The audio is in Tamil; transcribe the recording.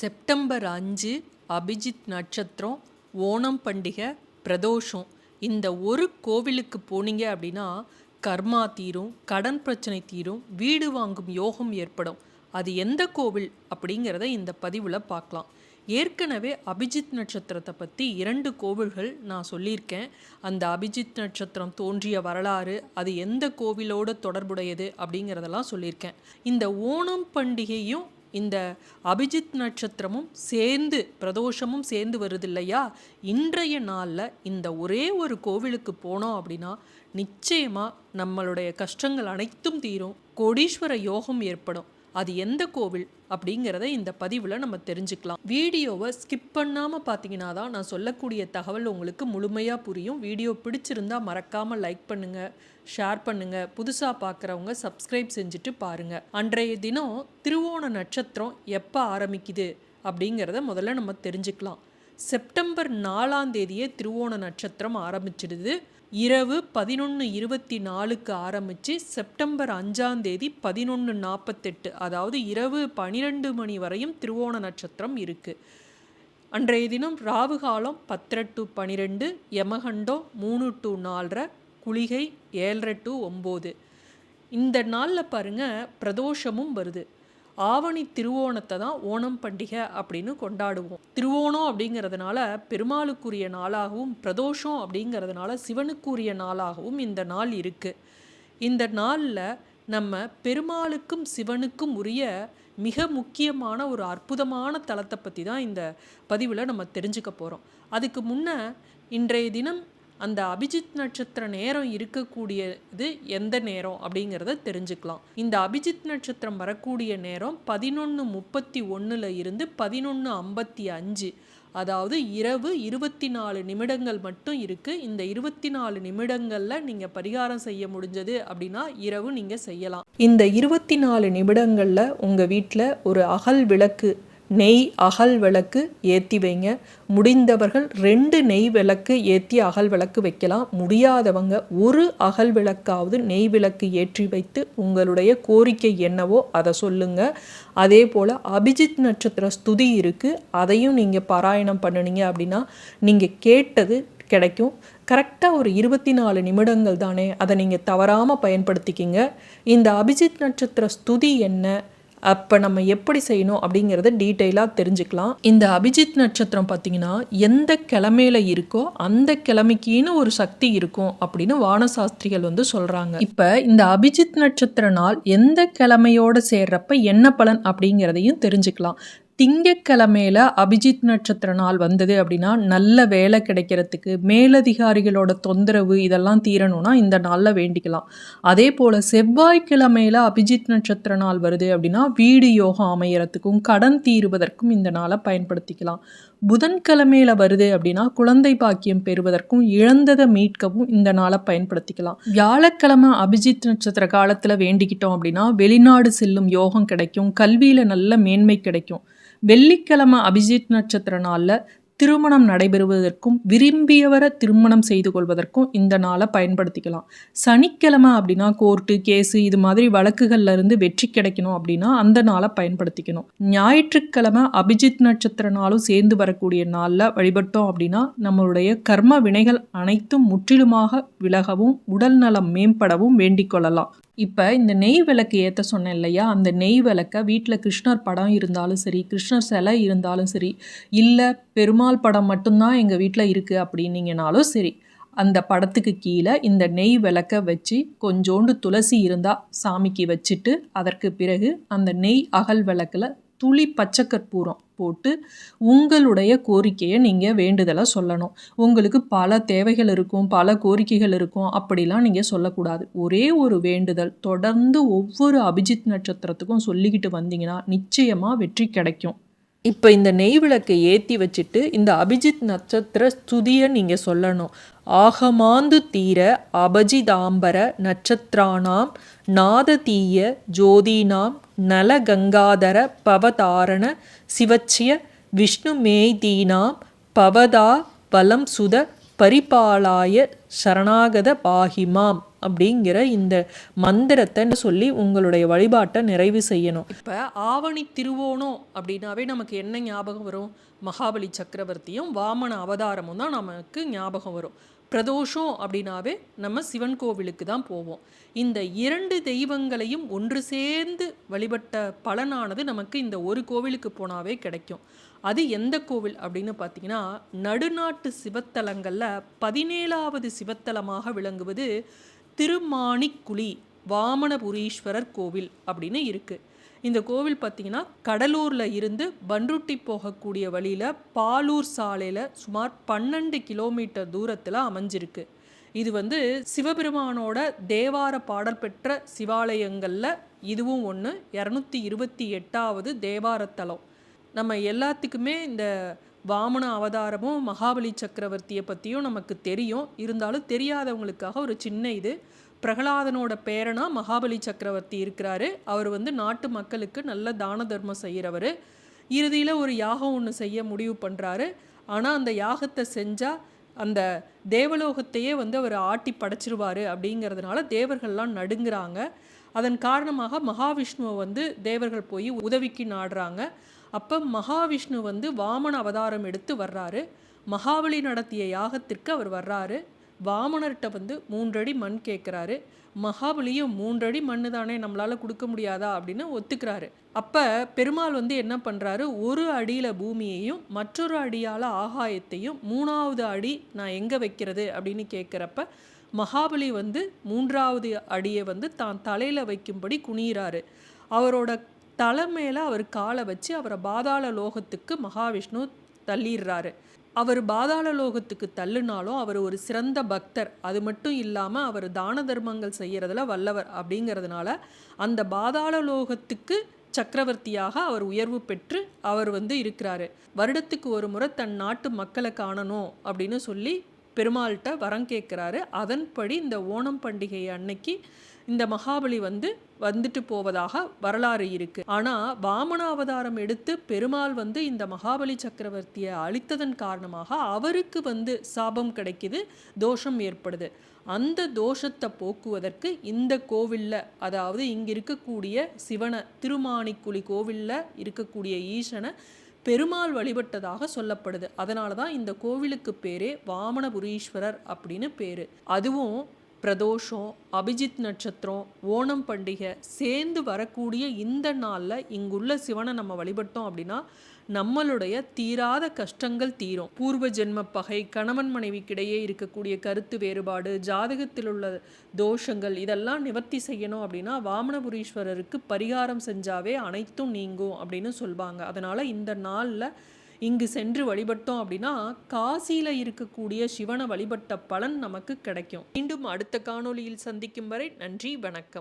செப்டம்பர் அஞ்சு அபிஜித் நட்சத்திரம் ஓணம் பண்டிகை பிரதோஷம். இந்த ஒரு கோவிலுக்கு போனீங்க அப்படின்னா கர்மா தீரும் கடன் பிரச்சனை தீரும் வீடு வாங்கும் யோகம் ஏற்படும். அது எந்த கோவில் அப்படிங்கிறத இந்த பதிவில் பார்க்கலாம். ஏற்கனவே அபிஜித் நட்சத்திரத்தை பற்றி இரண்டு கோவில்கள் நான் சொல்லியிருக்கேன். அந்த அபிஜித் நட்சத்திரம் தோன்றிய வரலாறு அது எந்த கோவிலோட தொடர்புடையது அப்படிங்கிறதெல்லாம் சொல்லியிருக்கேன். இந்த ஓணம் பண்டிகையும் இந்த அபிஜித் நட்சத்திரமும் சேர்ந்து பிரதோஷமும் சேர்ந்து வருது இல்லையா இன்றைய நாளில் இந்த ஒரே ஒரு கோவிலுக்கு போனோம் அப்படின்னா நிச்சயமாக நம்மளுடைய கஷ்டங்கள் அனைத்தும் தீரும். கோடீஸ்வர யோகம் ஏற்படும். அது எந்த கோவில் அப்படிங்கிறத இந்த பதிவில் நம்ம தெரிஞ்சுக்கலாம். வீடியோவை ஸ்கிப் பண்ணாமல் பார்த்தீங்கன்னா தான் நான் சொல்லக்கூடிய தகவல் உங்களுக்கு முழுமையாக புரியும். வீடியோ பிடிச்சிருந்தா மறக்காமல் லைக் பண்ணுங்கள் ஷேர் பண்ணுங்கள் புதுசாக பார்க்குறவங்க சப்ஸ்கிரைப் செஞ்சுட்டு பாருங்கள் அன்றைய தினம் திருவோண நட்சத்திரம் எப்போ ஆரம்பிக்குது அப்படிங்கிறத முதல்ல நம்ம தெரிஞ்சுக்கலாம். செப்டம்பர் நாலாம் தேதியே திருவோண நட்சத்திரம் ஆரம்பிச்சிடுது. இரவு பதினொன்று இருபத்தி நாலுக்கு ஆரம்பித்து செப்டம்பர் அஞ்சாம் தேதி பதினொன்று நாற்பத்தெட்டு அதாவது இரவு பனிரெண்டு மணி வரையும் திருவோண நட்சத்திரம் இருக்குது அன்றைய தினம் ராவு காலம் பத்தரை டு பனிரெண்டு யமகண்டம் மூணு டு நாலரை குளிகை ஏழரை டு ஒம்பது. இந்த நாளில் பாருங்கள் பிரதோஷமும் வருது. ஆவணி திருவோணத்தை தான் ஓணம் பண்டிகை அப்படின்னு கொண்டாடுவோம். திருவோணம் அப்படிங்கிறதுனால பெருமாளுக்குரிய நாளாகவும் பிரதோஷம் அப்படிங்கிறதுனால சிவனுக்குரிய நாளாகவும் இந்த நாள் இருக்குது இந்த நாளில் நம்ம பெருமாளுக்கும் சிவனுக்கும் உரிய மிக முக்கியமான ஒரு அற்புதமான தலத்தை பற்றி தான் இந்த பதிவில் நம்ம தெரிஞ்சுக்க போகிறோம் அதுக்கு முன்ன இன்றைய தினம் அந்த அபிஜித் நட்சத்திர நேரம் இருக்கக்கூடியது எந்த நேரம் அப்படிங்கிறத தெரிஞ்சுக்கலாம். இந்த அபிஜித் நட்சத்திரம் வரக்கூடிய நேரம் பதினொன்று முப்பத்தி ஒன்றில் இருந்து பதினொன்று ஐம்பத்தி அஞ்சு. அதாவது இரவு இருபத்தி நாலு நிமிடங்கள் மட்டும் இருக்குது இந்த இருபத்தி நாலு நிமிடங்களில் நீங்கள் பரிகாரம் செய்ய முடிஞ்சது அப்படின்னா இரவு நீங்கள் செய்யலாம். இந்த இருபத்தி நாலு நிமிடங்களில் உங்கள் வீட்டில் ஒரு அகல் விளக்கு நெய் அகல் விளக்கு ஏற்றி வைங்க. முடிந்தவர்கள் ரெண்டு நெய் விளக்கு ஏற்றி அகல் விளக்கு வைக்கலாம். முடியாதவங்க ஒரு அகல் விளக்காவது நெய் விளக்கு ஏற்றி வைத்து உங்களுடைய கோரிக்கை என்னவோ அதை சொல்லுங்க. அதே போல் அபிஜித் நட்சத்திர ஸ்துதி இருக்குது அதையும் நீங்கள் பாராயணம் பண்ணினீங்க அப்படின்னா நீங்கள் கேட்டது கிடைக்கும். கரெக்டாக ஒரு இருபத்தி நாலு நிமிடங்கள் தானே. அதை நீங்கள் தவறாமல் பயன்படுத்திக்கிங்க. இந்த அபிஜித் நட்சத்திர ஸ்துதி என்ன? அப்போ நம்ம எப்படி செய்யணும் அப்படிங்கிறத டீட்டெயிலாக தெரிஞ்சுக்கலாம். இந்த அபிஜித் நட்சத்திரம் பார்த்தீங்கன்னா எந்த கிழமையில இருக்கோ அந்த கிழமைக்கின்னு ஒரு சக்தி இருக்கும் அப்படின்னு வானசாஸ்திரிகள் வந்து சொல்கிறாங்க இப்போ இந்த அபிஜித் நட்சத்திர நாள் எந்த கிழமையோட சேர்றப்ப என்ன பலன் அப்படிங்கிறதையும் தெரிஞ்சுக்கலாம். திங்கக்கிழமையில் அபிஜித் நட்சத்திர நாள் வந்தது அப்படின்னா நல்ல வேலை கிடைக்கிறதுக்கு மேலதிகாரிகளோட தொந்தரவு இதெல்லாம் தீரணும்னா இந்த நாளில் வேண்டிக்கலாம். அதே போல் செவ்வாய்க்கிழமையில் அபிஜித் நட்சத்திர நாள் வருது அப்படின்னா வீடு யோகம் அமையறதுக்கும் கடன் தீருவதற்கும் இந்த நாளை பயன்படுத்திக்கலாம். புதன்கிழமையில் வருது அப்படின்னா குழந்தை பாக்கியம் பெறுவதற்கும் இழந்ததை மீட்கவும் இந்த நாளை பயன்படுத்திக்கலாம். வியாழக்கிழமை அபிஜித் நட்சத்திர காலத்தில் வேண்டிக்கிட்டோம் அப்படின்னா வெளிநாடு செல்லும் யோகம் கிடைக்கும். கல்வியில் நல்ல மேன்மை கிடைக்கும். வெள்ளிக்கிழமை அபிஜித் நட்சத்திர நாளில் திருமணம் நடைபெறுவதற்கும் விரும்பியவரை திருமணம் செய்து கொள்வதற்கும் இந்த நாளை பயன்படுத்திக்கலாம். சனிக்கிழமை அப்படின்னா கோர்ட்டு கேஸு இது மாதிரி வழக்குகள்ல இருந்து வெற்றி கிடைக்கணும் அப்படின்னா அந்த நாளை பயன்படுத்திக்கணும். ஞாயிற்றுக்கிழமை அபிஜித் நட்சத்திர நாளும் சேர்ந்து வரக்கூடிய நாளில் வழிபட்டோம் அப்படின்னா நம்மளுடைய கர்ம வினைகள் அனைத்தும் முற்றிலுமாக விலகவும் உடல் நலம் மேம்படவும் வேண்டிக் கொள்ளலாம். இப்போ இந்த நெய் விளக்கு ஏற்ற சொன்னேன் இல்லையா? அந்த நெய் விளக்கை வீட்டில் கிருஷ்ணர் படம் இருந்தாலும் சரி கிருஷ்ணர் சிலை இருந்தாலும் சரி இல்லை பெருமாள் படம் மட்டும்தான் எங்கள் வீட்டில் இருக்குது அப்படின்னீங்கனாலும் சரி அந்த படத்துக்கு கீழே இந்த நெய் விளக்க வச்சு கொஞ்சோண்டு துளசி இருந்தால் சாமிக்கு வச்சுட்டு அதற்கு பிறகு அந்த நெய் அகல் விளக்கில் துளி பச்சை கற்பூரம் போட்டு உங்களுடைய கோரிக்கையை நீங்கள் வேண்டுதலை சொல்லணும். உங்களுக்கு பல தேவைகள் இருக்கும் பல கோரிக்கைகள் இருக்கும். அப்படிலாம் நீங்கள் சொல்லக்கூடாது. ஒரே ஒரு வேண்டுதல் தொடர்ந்து ஒவ்வொரு அபிஜித் நட்சத்திரத்துக்கும் சொல்லிக்கிட்டு வந்தீங்கன்னா நிச்சயமாக வெற்றி கிடைக்கும். இப்போ இந்த நெய் விளக்கை ஏற்றி வச்சுட்டு இந்த அபிஜித் நட்சத்திர ஸ்துதியை நீங்கள் சொல்லணும். ஆகமாந்து தீர அபஜிதாம்பர நட்சத்திராணாம் நாததீய ஜோதினாம் நலகங்காதர பவதாரண சிவச்சிய விஷ்ணுமேதீனாம் பவதா வலம் சுத பரிபாலாய சரணாகத பாகிமாம் அப்படிங்கிற இந்த மந்திரத்தை சொல்லி உங்களுடைய வழிபாட்டை நிறைவு செய்யணும். இப்போ ஆவணி திருவோணம் அப்படின்னாவே நமக்கு என்ன ஞாபகம் வரும்? மகாபலி சக்கரவர்த்தியும் வாமன அவதாரமும் தான் நமக்கு ஞாபகம் வரும். பிரதோஷம் அப்படின்னாவே நம்ம சிவன் கோவிலுக்கு தான் போவோம். இந்த இரண்டு தெய்வங்களையும் ஒன்று சேர்ந்து வழிபட்ட பலனானது நமக்கு இந்த ஒரு கோவிலுக்கு போனாவே கிடைக்கும். அது எந்த கோவில் அப்படின்னு பார்த்தீங்கன்னா நடுநாட்டு சிவத்தலங்களில் பதினேழாவது சிவத்தலமாக விளங்குவது திருமாணிக்குழி வாமனபுரீஸ்வரர் கோவில் அப்படின்னு இருக்குது இந்த கோவில் பார்த்திங்கன்னா கடலூரில் இருந்து பன்ருட்டி போகக்கூடிய வழியில் பாலூர் சாலையில் சுமார் பன்னெண்டு கிலோமீட்டர் தூரத்தில் அமைஞ்சிருக்கு. இது வந்து சிவபெருமானோட தேவார பாடல் பெற்ற சிவாலயங்களில் இதுவும் ஒன்று இரநூத்தி இருபத்தி எட்டாவது தேவாரத்தலம். நம்ம எல்லாத்துக்குமே இந்த வாமன அவதாரமும் மகாபலி சக்கரவர்த்தியை பற்றியும் நமக்கு தெரியும். இருந்தாலும் தெரியாதவங்களுக்காக ஒரு சின்ன இது. பிரகலாதனோட பேரனா மகாபலி சக்கரவர்த்தி இருக்கிறாரு. அவர் வந்து நாட்டு மக்களுக்கு நல்ல தான தர்மம் செய்கிறவர் இறுதியில் ஒரு யாகம் ஒன்று செய்ய முடிவு பண்ணுறாரு ஆனால் அந்த யாகத்தை செஞ்சால் அந்த தேவலோகத்தையே வந்து அவர் ஆட்டி படைச்சிருவார் அப்படிங்கிறதுனால தேவர்கள்லாம் நடுங்கிறாங்க. அதன் காரணமாக மகாவிஷ்ணுவை வந்து தேவர்கள் போய் உதவிக்கு நாடுறாங்க. அப்போ மகாவிஷ்ணு வந்து வாமன அவதாரம் எடுத்து வர்றாரு. மகாபலி நடத்திய யாகத்திற்கு அவர் வர்றாரு. வாமனர்கிட்ட வந்து மூன்றடி மண் கேட்குறாரு மகாபலியும் மூன்றடி மண்ணு தானே நம்மளால் கொடுக்க முடியாதா அப்படின்னு ஒத்துக்கிறாரு. அப்போ பெருமாள் வந்து என்ன பண்ணுறாரு ஒரு அடியில் பூமியையும் மற்றொரு அடியால் ஆகாயத்தையும் மூணாவது அடி நான் எங்கே வைக்கிறது அப்படின்னு கேட்குறப்ப மகாபலி வந்து மூன்றாவது அடியை வந்து தான் தலையில் வைக்கும்படி குனிகிறாரு அவரோட தலை மேலே அவர் காலை வச்சு அவரை பாதாள லோகத்துக்கு மகாவிஷ்ணு தள்ளிடுறாரு. அவர் பாதாள லோகத்துக்கு தள்ளுனாலும் அவர் ஒரு சிறந்த பக்தர். அது மட்டும் இல்லாமல் அவர் தான தர்மங்கள் செய்கிறதுல வல்லவர் அப்படிங்கிறதுனால அந்த பாதாள லோகத்துக்கு சக்கரவர்த்தியாக அவர் உயர்வு பெற்று அவர் வந்து இருக்கிறாரு. வருடத்துக்கு ஒரு முறை தன் நாட்டு மக்களை காணணும் அப்படின்னு சொல்லி பெருமாள்கிட்ட வரம் கேட்குறாரு. அதன்படி இந்த ஓணம் பண்டிகை அன்னைக்கு இந்த மகாபலி வந்து வந்துட்டு போவதாக வரலாறு இருக்கு. ஆனால் வாமன அவதாரம் எடுத்து பெருமாள் வந்து இந்த மகாபலி சக்கரவர்த்தியை அழித்ததன் காரணமாக அவருக்கு வந்து சாபம் கிடைக்குது தோஷம் ஏற்படுது. அந்த தோஷத்தை போக்குவதற்கு இந்த கோவிலில் அதாவது இங்கே இருக்கக்கூடிய சிவனை திருமாணிக்குழி கோவிலில் இருக்கக்கூடிய ஈசனை பெருமாள் வழிபட்டதாக சொல்லப்படுது. அதனால தான் இந்த கோவிலுக்கு பேரே வாமனபுரீஸ்வரர் அப்படின்னு பேர். அதுவும் பிரதோஷம் அபிஜித் நட்சத்திரம் ஓணம் பண்டிகை சேர்ந்து வரக்கூடிய இந்த நாளில் இங்குள்ள சிவனை நம்ம வழிபட்டோம் அப்படின்னா நம்மளுடைய தீராத கஷ்டங்கள் தீரும். பூர்வ ஜென்ம பகை கணவன் மனைவிக்கிடையே இருக்கக்கூடிய கருத்து வேறுபாடு ஜாதகத்தில் உள்ள தோஷங்கள் இதெல்லாம் நிவர்த்தி செய்யணும் அப்படின்னா வாமனபுரீஸ்வரருக்கு பரிகாரம் செஞ்சாவே அனைத்தும் நீங்கும் அப்படின்னு சொல்லுவாங்க அதனால் இந்த நாளில் இங்கு சென்று வழிபட்டோம் அப்படின்னா காசியில் இருக்கக்கூடிய சிவனை வழிபட்ட பலன் நமக்கு கிடைக்கும். மீண்டும் அடுத்த காணொளியில் சந்திக்கும் வரை நன்றி வணக்கம்.